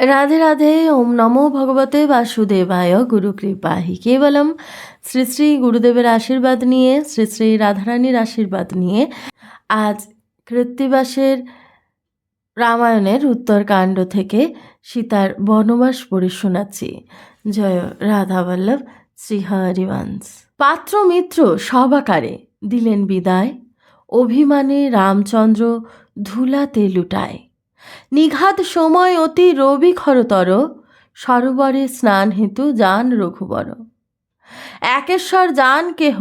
রাধে রাধে, ওম নমো ভগবতে বাসুদেবায় গুরু কৃপাহি। কেবলম শ্রী শ্রী গুরুদেবের আশীর্বাদ নিয়ে, শ্রী শ্রী রাধারানীর আশীর্বাদ নিয়ে আজ কৃত্তিবাসের রামায়ণের উত্তরকাণ্ড থেকে সীতার বনবাস পড়ে শোনাচ্ছি জয় রাধাবল্লভ শ্রী হরিবংশ পাত্র মিত্র সবাকারে দিলেন বিদায়, অভিমানে রামচন্দ্র ধুলাতে লুটায়। নিঘাত সময় অতি রবি খরতর সরোবরে স্নান হেতু যান রঘুবর। একেশ্বর যান কেহ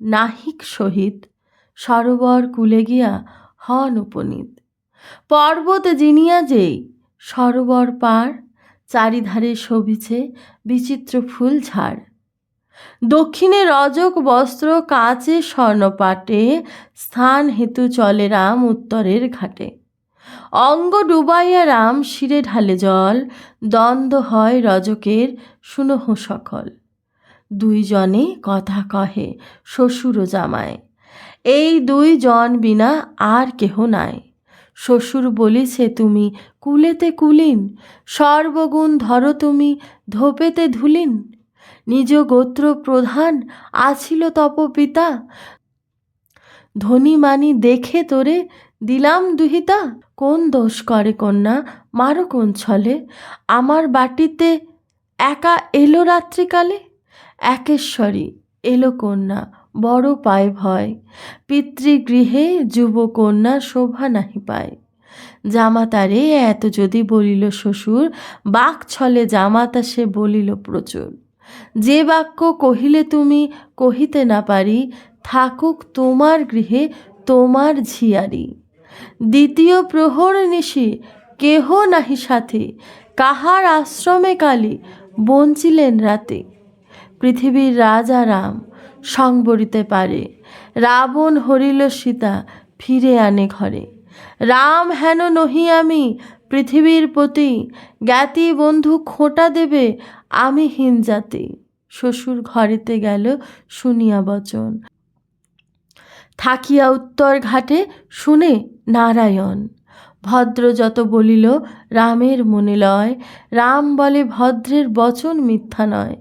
নাহিক সহিত, সরোবর কুলে গিয়া হন উপনীত। পর্বত জিনিয়া যেই, সরোবর পার, চারিধারে শোভিছে বিচিত্র ফুল ঝাড়। দক্ষিণে রজক বস্ত্র কাঁচে স্বর্ণপাটে, স্থান হেতু চলে রাম উত্তরের ঘাটে। অঙ্গ ডুবাইয়া রাম শিরে ঢালে জল, দ্বন্দ্ব হয় রজকের, শুনহ সকল। দুইজনে কথা কহে শ্বশুর জামায় এই দুই জন বিনা আর কেহ নাই। শ্বশুর বলিছে, তুমি কুলেতে কুলিন, সর্বগুণ ধরো তুমি ধোপেতে ধুলিন। নিজ গোত্র প্রধান আছিল তপপিতা। ধনী মানি দেখে তোরে দিলাম দুহিতা, কোন দোষ করে কন্যা, মারো কোন ছলে? আমার বাটিতে একা এলো রাত্রিকালে? একেশ্বরী, এলো কন্যা, বড় পায় ভয়। পিতৃগৃহে যুবকন্যা শোভা নাহি পায়। জামাতারে এত যদি বলিল শ্বশুর, বাক ছলে জামাতা সে বলিল প্রচুর। যে বাক্য কহিলে তুমি কহিতে না পারি, থাকুক তোমার গৃহে তোমার ঝিয়ারি। দ্বিতীয় প্রহর নিশি, কেহ নাহি সাথে, কাহার আশ্রমে কালী, বঞ্চিলেন রাতে। পৃথিবীর রাজা রাম সংবরিতে পারে, রাবণ হরিল সীতা ফিরে আনে ঘরে। রাম হেন নহি আমি, পৃথিবীর প্রতি জ্ঞাতি বন্ধু খোঁটা দেবে আমি হীন জাতি। শ্বশুর ঘরেতে গেল শুনিয়া বচন। থাকিয়া উত্তর ঘাটে শুনে নারায়ণ। ভদ্র যত বলিল, রামের মনে লয়। রাম বলে ভদ্রের বচন মিথ্যা নয়।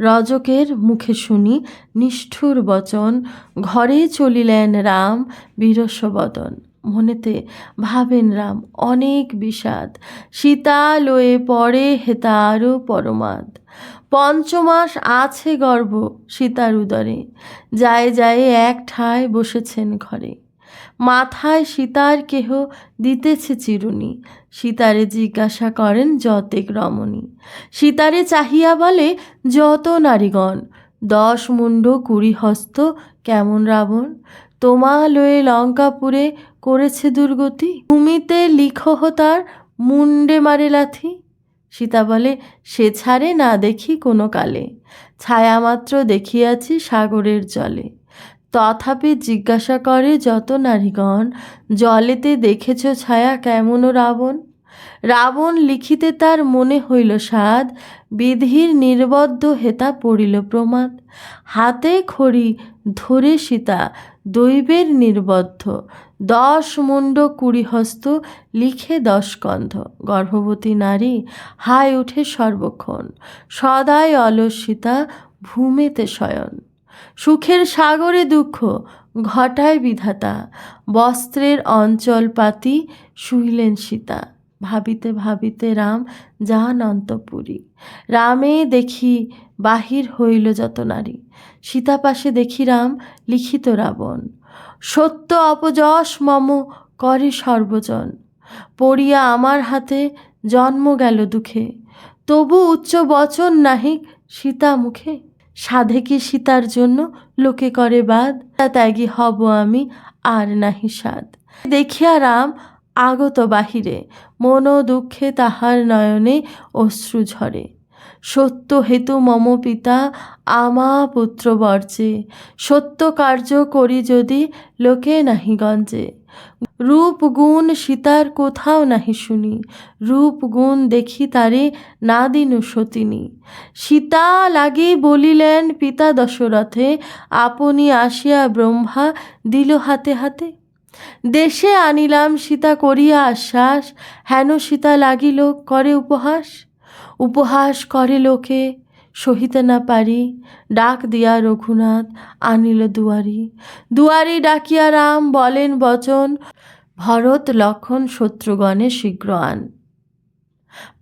রজকের মুখে শুনি নিষ্ঠুর বচন। ঘরে চলিলেন রাম বীরস্ববদন। মনেতে ভাবেন রাম, অনেক বিষাদ। সীতা লয়ে পড়ে হেতা আরও পরমাদ। পঞ্চমাস আছে গর্ব সীতার উদরে। যায় যায় এক ঠায় বসেছেন ঘরে। মাথায় সীতার কেহ দিতেছে চিরুনি। সীতারে জিজ্ঞাসা করেন যতেক রমণী। সীতারে চাহিয়া বলে, যত নারীগণ, দশ মুণ্ড কুড়ি হস্ত, কেমন রাবণ? তোমা লয়ে লঙ্কাপুরে করেছে দুর্গতি? ভূমিতে লিখহ তার মুন্ডে মারে লাথি? সীতা বলে, সে ছাড়ে না দেখি কোনো কালে। ছায়ামাত্র দেখিয়াছি সাগরের জলে। তথাপি জিজ্ঞাসা করে, যত নারীগণ, জলেতে দেখেছ ছায়া কেমন রাবণ? রাবণ লিখিতে তার মনে হইল সাদ বিধির নির্বদ্ধ হেতা পড়িল প্রমাদ। হাতে খড়ি ধরে সীতা দৈবের নির্বদ্ধ, দশ মুণ্ড কুড়ি হস্ত লিখে দশ কন্ধ গর্ভবতী নারী হাই উঠে সর্বক্ষণ সদাই অলসিতা ভূমেতে শয়ন। সুখের সাগরে দুঃখ ঘটায় বিধাতা, বস্ত্রের অঞ্চল পাতি শুইলেন সীতা। ভাবিতে ভাবিতে রাম যান অন্তপুরী। রামে দেখি বাহির হইল যত নারী। সীতা পাশে দেখি রাম লিখিত রাবণ। সত্য অপযশ মম করে সর্বজন। পড়িয়া আমার হাতে জন্ম গেল দুঃখে। তবু উচ্চ বচন নাহিক সীতা মুখে। সাধে কি সীতার জন্য লোকে করে বাদ, তা ত্যাগী হব আমি আর নাহি সাদ দেখিয়া রাম আগত বাহিরে, মনো দুঃখে তাহার নয়নে অশ্রু ঝরে। সত্য হেতু মম পিতা আমা পুত্র বর্জে, সত্য কার্য করি যদি লোকে নাহি গঞ্জে। রূপ গুণ সীতার কোথাও নাহি শুনি। রূপ গুণ দেখি তারে না দিনু সতিনী। সীতা লাগি বলিলেন, পিতা দশরথে, আপনি আসিয়া ব্রহ্মা দিল হাতে হাতে। দেশে আনিলাম, সীতা করিয়া আশ্বাস, হেন সীতা লাগিল, করে উপহাস। উপহাস করে লোকে সহিতে না পারি। ডাক দিয়া রঘুনাথ আনিল দুয়ারি। দুয়ারি ডাকিয়া রাম বলেন, বচন, ভরত লক্ষণ শত্রুগণে শীঘ্র আন।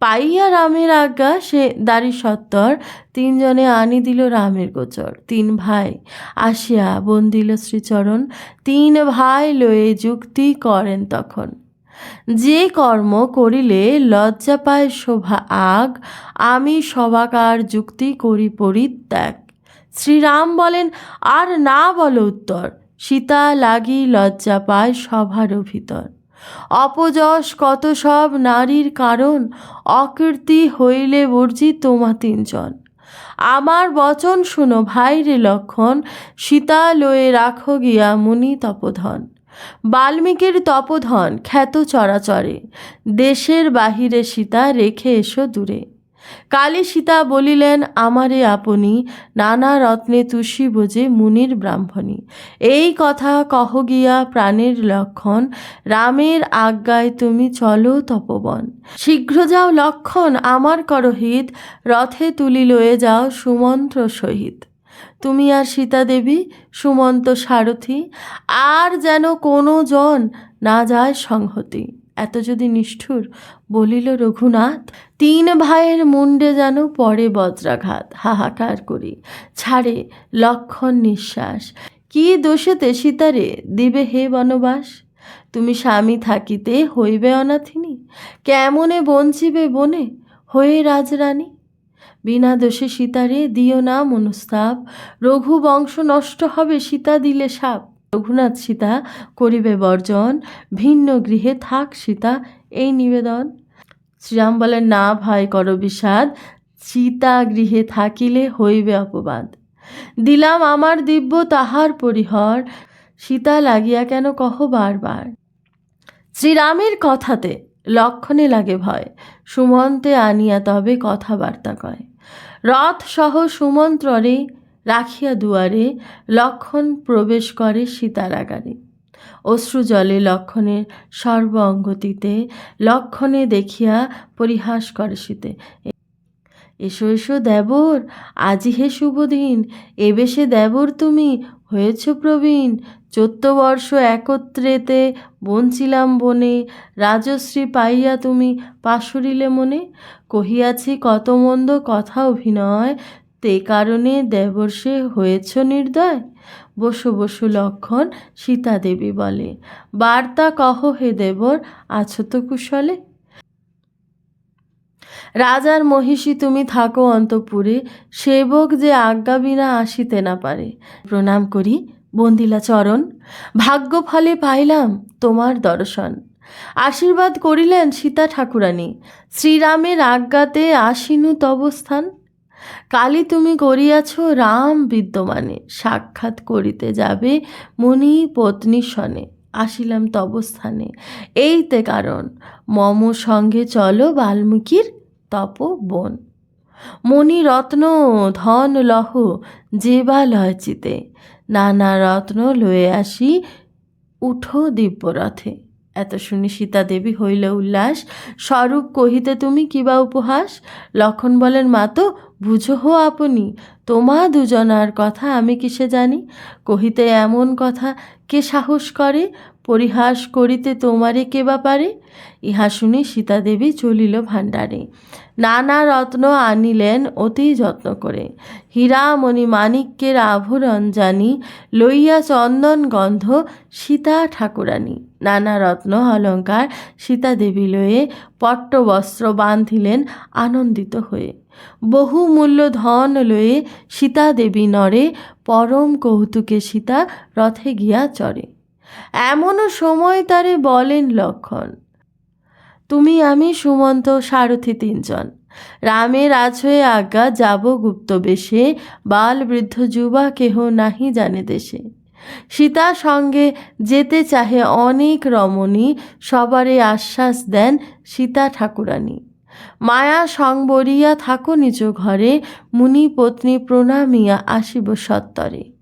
পাইয়া রামের আজ্ঞা সে দাড়ি সত্তর, তিনজনে আনি দিল রামের গোচর। তিন ভাই আসিয়া বন্দিল শ্রীচরণ, তিন ভাই লয়ে যুক্তি করেন তখন। যে কর্ম করিলে লজ্জা পায় শোভা আগ, আমি সবাকার যুক্তি করি পরিত্যাগ। শ্রীরাম বলেন, আর না বলো উত্তর, সীতা লাগি লজ্জা পায় সভার ভিতর। অপযশ কত সব নারীর কারণ, অকীর্তি হইলে বর্জি তোমা তিনজন। আমার বচন শুনো ভাইরে লক্ষণ, সীতা লয়ে রাখো গিয়া মুনি তপধন। বাল্মীকির তপধন খ্যাত চরাচরে, দেশের বাহিরে সীতা রেখে এসো দূরে। কালী সীতা বলিলেন, আমারে আপনি নানা রত্নে তুষি বোঝে মুনির ব্রাহ্মণী। এই কথা কহ গিয়া প্রাণের লক্ষণ, রামের আজ্ঞায় তুমি চলো তপবন। শীঘ্র যাও লক্ষণ আমার করহিত, রথে তুলি লয়ে যাও সুমন্ত্র সহিত। তুমি আর সীতা দেবী, সুমন্ত সারথি, আর যেন কোনো জন না যায় সংহতি। এত যদি নিষ্ঠুর বলিল রঘুনাথ, তিন ভাইয়ের মুন্ডে যেন পরে বজ্রাঘাত। হাহাকার করি। ছাড়ে লক্ষণ নিঃশ্বাস। কি দোষেতে সীতারে দিবে হে বনবাস? তুমি স্বামী থাকিতে হইবে অনাথিনী। কেমনে বঞ্চিবে বনে? হয়ে রাজরানী। বিনা দোষে সীতারে দিও না মনস্তাপ। রঘু বংশ নষ্ট হবে, সীতা দিলে সাপ। রঘুনাথ সীতা করিবে বর্জন, ভিন্ন গৃহে থাক সীতা, এই নিবেদন। শ্রীরাম বলেন, না ভাই, কর বিষাদ। সীতা গৃহে থাকিলে হইবে অপবাদ। দিলাম আমার দিব্য তাহার পরিহর। সীতা লাগিয়া কেন কহ বারবার? শ্রীরামের কথাতে লক্ষণে লাগে ভয়। সুমন্তে আনিয়া তবে কথাবার্তা কয়। রথ সহ সুমন্ত্ররে রাখিয়া দুয়ারে লক্ষণ প্রবেশ করে সীতারাগারে। অশ্রু জলে লক্ষণের সর্ব অঙ্গতিতে লক্ষণে দেখিয়া পরিহাস করে শীতে এসো এসো দেবর, আজি হে শুভ দিন। এ বেশে দেবর তুমি, হয়েছ প্রবীণ। চোদ্দ বর্ষ একত্রেতে বঞ্চিলাম বনে, রাজশ্রী পাইয়া তুমি পাশুরিলে মনে। কহিয়াছি কত মন্দ কথা অভিনয়, তে কারণে দেবর্ষে হয়েছ নির্দয়। বসু বসু, লক্ষণ সীতা দেবী বলে। বার্তা কহ হে দেবর, আছো তো কুশলে। রাজার মহিষী, তুমি থাকো অন্তপুরে। সেবক যে আজ্ঞা বিনা আসিতে না পারে। প্রণাম করি বন্দিলা চরণ ভাগ্য ফলে পাইলাম তোমার দর্শন। আশীর্বাদ করিলেন সীতা ঠাকুরানী, শ্রীরামের আজ্ঞাতে আসিনু তবস্থান। কালী তুমি করিয়াছ রাম বিদ্যমানে, সাক্ষাৎ করিতে যাবে মুনি পত্নী সনে, আসিলাম তবস্থানে। এইতে কারণ, মম সঙ্গে চলো বাল্মীকির তপবন। মণি রত্ন ধন লহ যে বা লয় চিতে নানা রত্ন লয়ে আসি উঠো দিব্যরথে। এত শুনি সীতা দেবী হইল উল্লাস, স্বরূপ কহিতে তুমি কিবা উপহাস? লক্ষণ বলেন, মা তো, বুঝো হো আপনি, তোমা দুজনার কথা আমি কিসে জানি? কহিতে এমন কথা কে সাহস করে? পরিহাস করিতে তোমারে কে বা পারে? ইহা শুনি সীতাদেবী চলিল ভাণ্ডারে। নানা রত্ন আনিলেন, অতি যত্ন করে। হীরামণি মাণিক্যের আভরণ জানি লইয়া চন্দন গন্ধ সীতা ঠাকুরানী। নানা রত্ন অলঙ্কার সীতাদেবী লয়ে পট্টবস্ত্র বাঁধিলেন আনন্দিত হয়ে। বহু মূল্য ধন লয়ে সীতাদেবী নরে পরম কৌতুকে সীতা রথে গিয়া চড়ে। এমনও সময় তারে বলেন লক্ষণ। তুমি, আমি সুমন্ত, সারথি তিনজন। রামের আজ হয়ে আজ্ঞা যাব গুপ্ত বেশে, বাল বৃদ্ধ যুবা কেহ নাহি জানে দেশে। সীতা সঙ্গে যেতে চাহে অনেক রমণী, সবারে আশ্বাস দেন সীতা ঠাকুরানী। মায়া সংবরিয়া থাকো নিজ ঘরে, মুনি পত্নী প্রণামিয়া আসিব সত্তরে।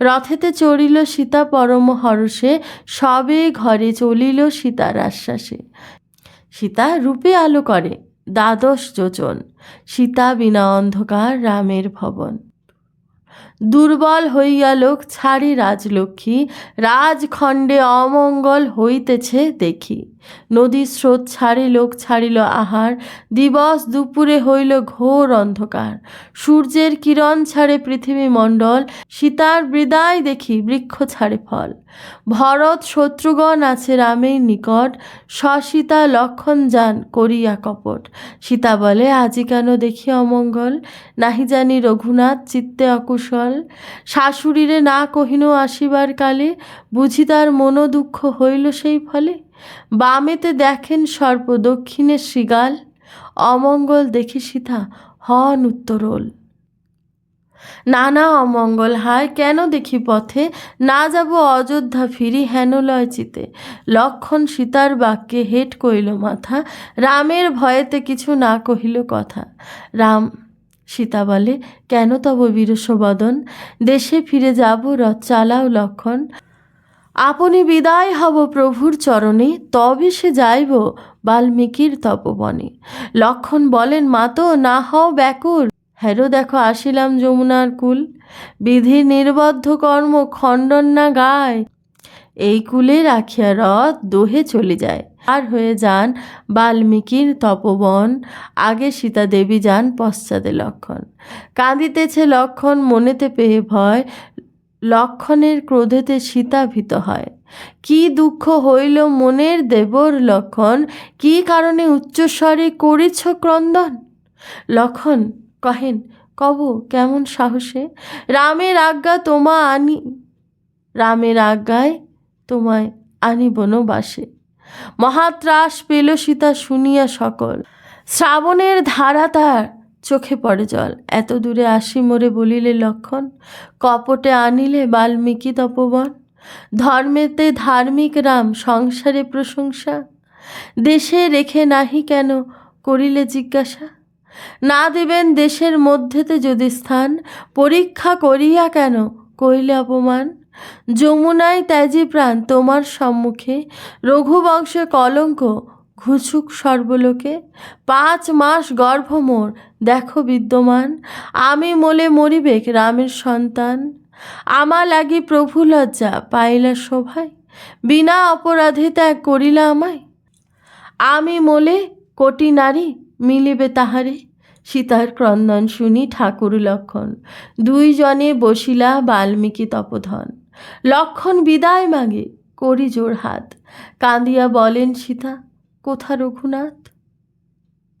রথেতে চড়িল সীতা পরম হরষে, সবে ঘরে চলিল সীতার আশ্বাসে। সীতা রূপে আলো করে, দ্বাদশ যোচন সীতা বিনা অন্ধকার রামের ভবন। দুর্বল হইয়া লোক ছাড়ি রাজলক্ষ্মী, রাজখণ্ডে অমঙ্গল হইতেছে দেখি। নদীর স্রোত ছাড়ি লোক ছাড়িল আহার, দিবস দুপুরে হইল ঘোর অন্ধকার। সূর্যের কিরণ ছাড়ে পৃথিবী মণ্ডল, সীতার বৃদায় দেখি বৃক্ষ ছাড়ে ফল। ভরত শত্রুগণ আছে রামের নিকট, সসীতা লক্ষণ যান করিয়া কপট। সীতা বলে, আজি কেন দেখি অমঙ্গল? নাহি জানি রঘুনাথ চিত্তে অকুশল। শাশুড়িরে না কহিন আসিবার কালে, বুঝি তার মনো দুঃখ হইল সেই ফলে। বামেতে দেখেন সর্প, দক্ষিণে শৃগাল। অমঙ্গল দেখি সীতা, হন উত্তরোল। নানা অমঙ্গল, হায়, কেন দেখি পথে? না যাব অযোধ্যা ফিরি হেন লয় চিতে। লক্ষণ সীতার বাক্যে হেট কইল মাথা, রামের ভয়েতে কিছু না কহিল কথা। রাম সীতা বলে, কেন তব বীরসবদন? দেশে ফিরে যাব, রথ চালাও লক্ষণ। আপনি বিদায় হব প্রভুর চরণে, তবে সে যাইব বাল্মীকির তপবনে। লক্ষণ বলেন মাতো না হও ব্যাকুল। হ্যারো দেখো, আসিলাম যমুনার কুল। বিধির নির্বদ্ধ কর্ম খণ্ডন না গায়। এই কুলে রাখিয়া রথ দোহে চলে যায়। আর হয়ে যান বাল্মীকির তপবন। আগে সীতা দেবী যান পশ্চাতে লক্ষণ। কাঁদিতেছে লক্ষণ, মনেতে পেয়ে ভয়, লক্ষণের ক্রোধেতে সীতা ভীত হয়। কি দুঃখ হইল মনের দেবর লক্ষণ, কি কারণে উচ্চস্বরে করেছ ক্রন্দন? লক্ষণ কহেন, কব, কেমন সাহসে? রামের আজ্ঞা তোমা আনি, রামের আজ্ঞায় তোমায় আনি বনবাসে মহাত্রাস পেল সীতা শুনিয়া সকল। শ্রাবণের ধারা তার চোখে পড়ে জল। এত দূরে আসি মোরে বলিলে লক্ষণ, কপটে আনিলে বাল্মীকি তপবন। ধর্মেতে ধার্মিক রাম, সংসারে প্রশংসা। দেশে রেখে নাহি কেন করিলে জিজ্ঞাসা? না দেবেন দেশের মধ্যেতে যদি স্থান, পরীক্ষা করিয়া কেন কইলে অপমান? যমুনায় ত্যাজি প্রাণ তোমার সম্মুখে, রঘুবংশে কলঙ্ক, ঘুচুক সর্বলোকে। পাঁচ মাস গর্ভ মোর, দেখো বিদ্যমান, আমি মোলে মরিবেক রামের সন্তান। আমা লাগি প্রভু লজ্জা পাইলা শোভায়, বিনা অপরাধে ত্যাগ করিলা আমায়। আমি মোলে কোটি নারী মিলিবে তাহারে, সীতার ক্রন্দন শুনি ঠাকুর লক্ষণ। দুইজনে বসিলা বাল্মীকি তপধন। লক্ষণ বিদায় মাগে করি জোর হাত। কাঁদিয়া বলেন সীতা কোথা রঘুনাথ?